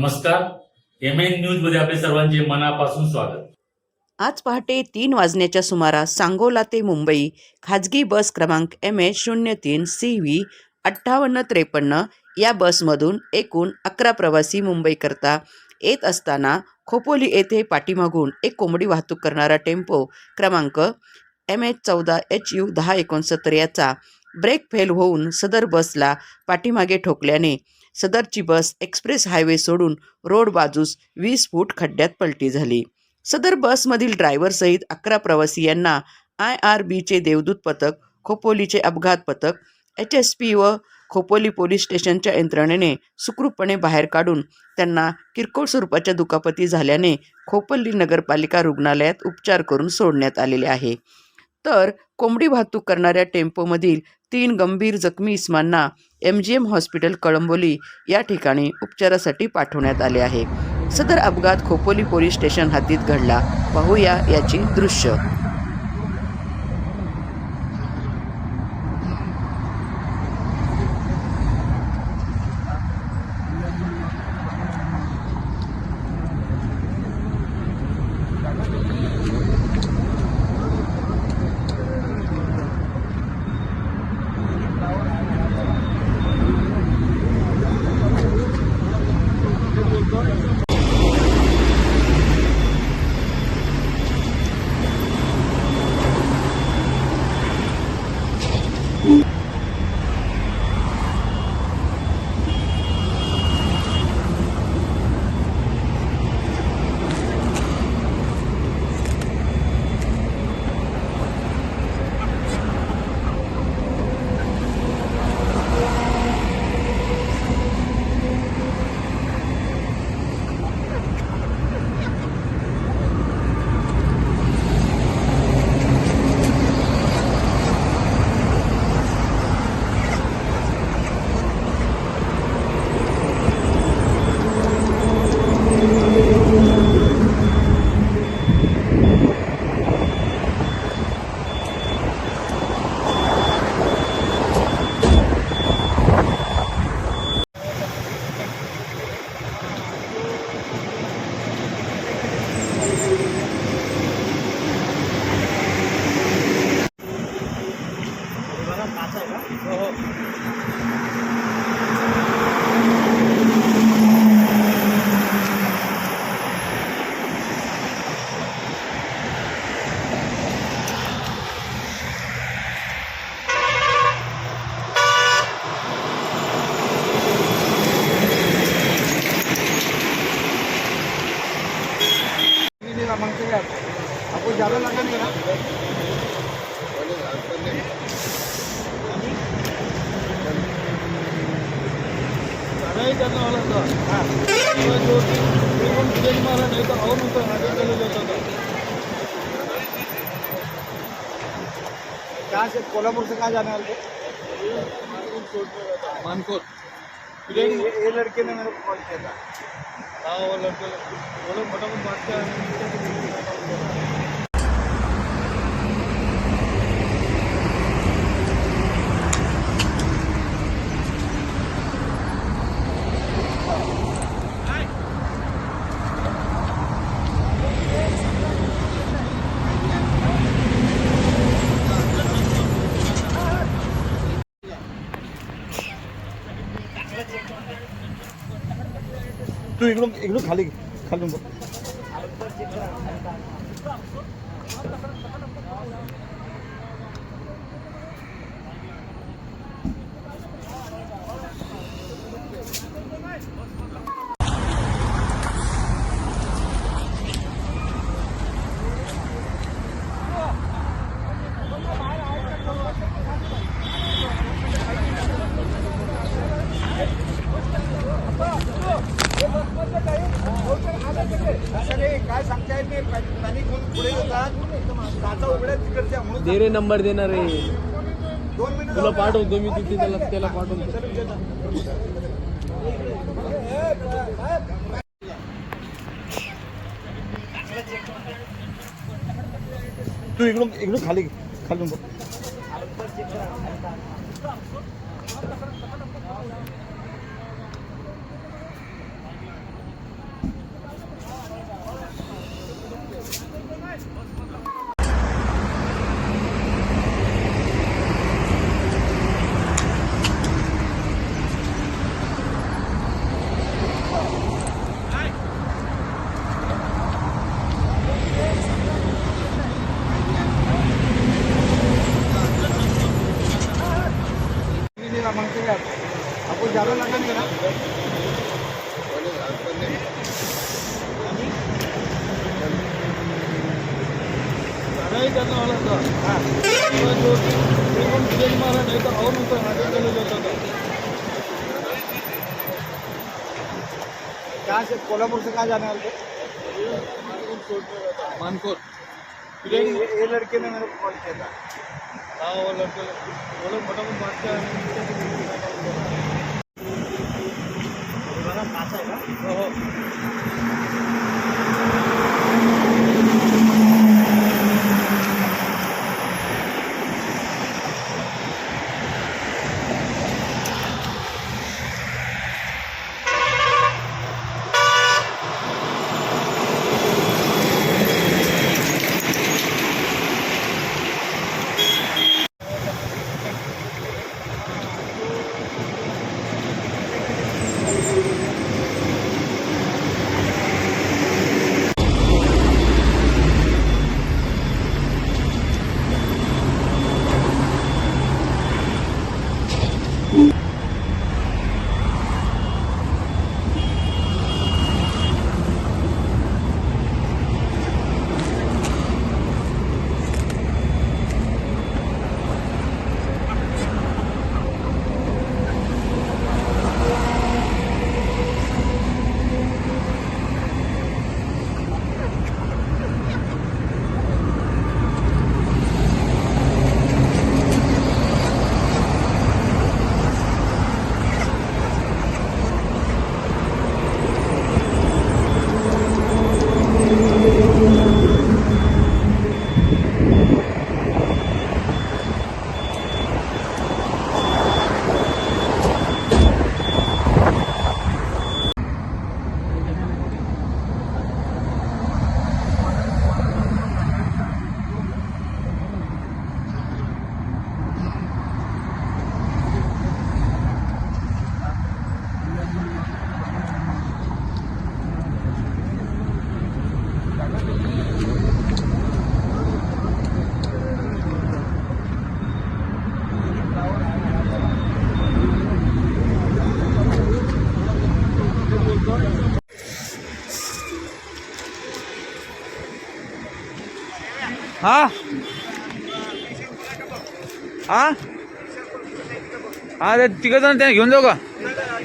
नमस्कार. M N न्यूजमध्ये आपले सर्वांचे मनापासून स्वागत. आज पहाटे तीन वाजण्याच्या सुमारास सांगोला ते मुंबई खाजगी बस क्रमांक एम एच शून्य तीन सी व्ही अठ्ठावन्न त्रेपन्न या बसमधून एकूण अकरा प्रवासी मुंबईकरता येत असताना खोपोली येथे पाठीमागून एक कोंबडी वाहतूक करणारा टेम्पो क्रमांक एम एच चौदा एच यू दहा एकोणसत्तर याचा ब्रेक फेल होऊन सदर बसला पाठीमागे ठोकल्याने सदरची बस एक्सप्रेस हायवे सोडून रोड बाजूस वीस फूट खड्ड्यात पलटी झाली. सदर बसमधील ड्रायव्हरसहित अकरा प्रवासी यांना आय आर बीचे देवदूत पथक खोपोलीचे अपघात पथक एच एस पी व खोपोली पोलीस स्टेशनच्या यंत्रणेने सुखरूपपणे बाहेर काढून त्यांना किरकोळ स्वरूपाच्या दुखापती झाल्याने खोपोली नगरपालिका रुग्णालयात उपचार करून सोडण्यात आलेले आहे. तर कोंबडी वाहतूक करणाऱ्या टेम्पोमधील तीन गंभीर जखमी इस्मांना M G M hospital Kalamboli या ठिकाणी उपचारासाठी पाठवण्यात आले आहे. सदर अपघात खोपोली पोलीस स्टेशन हद्दीत घडला. पाहूया याची दृश्य. आपको ज़्यादा लगा नहीं ना नहीं करने वाला था हाँ तो जो मारा नहीं तो और ऊपर आगे चले जाता था कहाँ से कोल्हापुर से कहाँ जाने वाले थे मानकोट. ये ये लड़के ने मेरे को कॉल. किया था हाँ वो लड़के लोग फटाफट बात तू इकडून इकडून खाली खालून दे रे नंबर देणार रे. तुला पाठवतो मी तिथे त्याला त्याला पाठवतो. तू इकडून इकडून खाली खालून बघ गाड़ी का मांगते हैं आपको ज़्यादा लगेंगे ना ज़्यादा ही करने वाला था हाँ जो बिल्कुल ब्रेक मारा नहीं तो और ऊपर आगे चले जाता था कहाँ से कोल्हापुर से कहाँ जाने वाले थे मानकोट ये, ये लड़के ने मेरे को कॉल किया था। हाँ वो लड़के मोटा मोटा बात कर हा はあ、あれ、ティガザンテン、ギョンドガ。ティガザン、